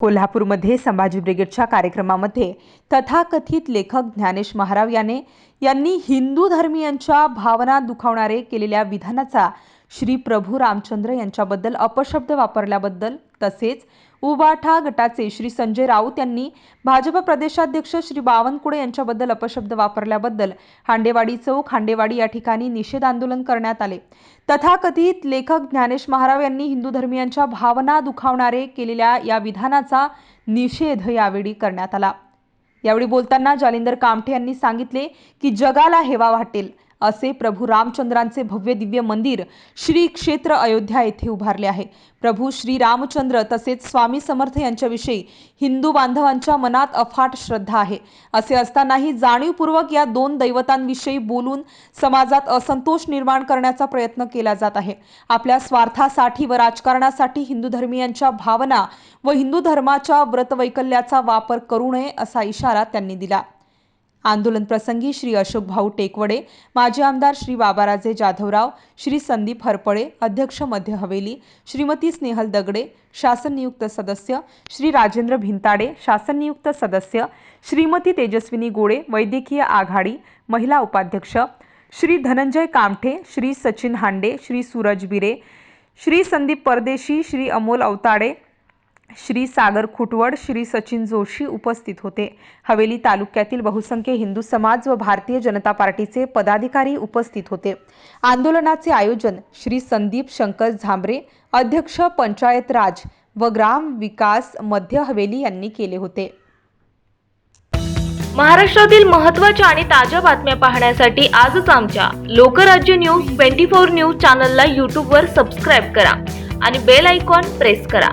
कोल्हापूरमध्ये संभाजी ब्रिगेडच्या कार्यक्रमामध्ये तथाकथित लेखक ज्ञानेश महाराव याने यांनी हिंदू धर्मियांच्या भावना दुखावणारे केलेल्या विधानाचा श्री प्रभू रामचंद्र यांच्याबद्दल अपशब्द वापरल्याबद्दल तसेच उबाठा गटाचे श्री संजय राऊत यांनी भाजप प्रदेशाध्यक्ष श्री बावनकुळे यांच्याबद्दल अपशब्द वापरल्याबद्दल हांडेवाडी चौक हांडेवाडी या ठिकाणी निषेध आंदोलन करण्यात आले. तथाकथित लेखक ज्ञानेश महाराव यांनी हिंदू धर्मियांच्या भावना दुखावणारे केलेल्या या विधानाचा निषेध यावेळी करण्यात आला. यावेळी बोलताना जालिंदर कामठे यांनी सांगितले की जगाला हेवा वाटेल. असे प्रभू रामचंद्रांचे भव्य दिव्य मंदिर श्री क्षेत्र अयोध्या येथे उभारले आहे. प्रभू श्री रामचंद्र तसेच स्वामी समर्थ यांच्याविषयी हिंदू बांधवांच्या मनात अफाट श्रद्धा आहे. असे असतानाही जाणीवपूर्वक या दोन दैवतांविषयी बोलून समाजात असंतोष निर्माण करण्याचा प्रयत्न केला जात आहे. आपल्या स्वार्थासाठी व राजकारणासाठी हिंदू धर्मियांच्या भावना व हिंदू धर्माच्या व्रतवैकल्याचा वापर करू नये असा इशारा त्यांनी दिला. आंदोलन प्रसंगी श्री अशोक भाऊ टेकवडे माजी आमदार श्री बाबाराजे जाधवराव श्री संदीप हरपळे अध्यक्ष मध्य हवेली श्रीमती स्नेहल दगडे शासन नियुक्त सदस्य श्री राजेंद्र भिंताडे शासन नियुक्त सदस्य श्रीमती तेजस्विनी गोळे वैद्यकीय आघाडी महिला उपाध्यक्ष श्री धनंजय कामठे श्री सचिन हांडे श्री सूरज बिरे श्री संदीप परदेशी श्री अमोल अवताडे श्री सागर खुटवड श्री सचिन जोशी उपस्थित होते. हवेली तालुक्यातील बहुसंख्य हिंदू समाज व भारतीय जनता पार्टीचे पदाधिकारी उपस्थित होते. आंदोलनाचे आयोजन श्री संदीप शंकर झांबरे अध्यक्ष पंचायत राज व ग्राम विकास मध्य हवेली यांनी केले होते. महाराष्ट्रातील महत्त्वाच्या आणि ताज्या बातम्या पाहण्यासाठी आजच आमच्या Lokrajya news twenty four news चॅनलला यूट्यूबवर सबस्क्राईब करा आणि बेल आयकॉन प्रेस करा.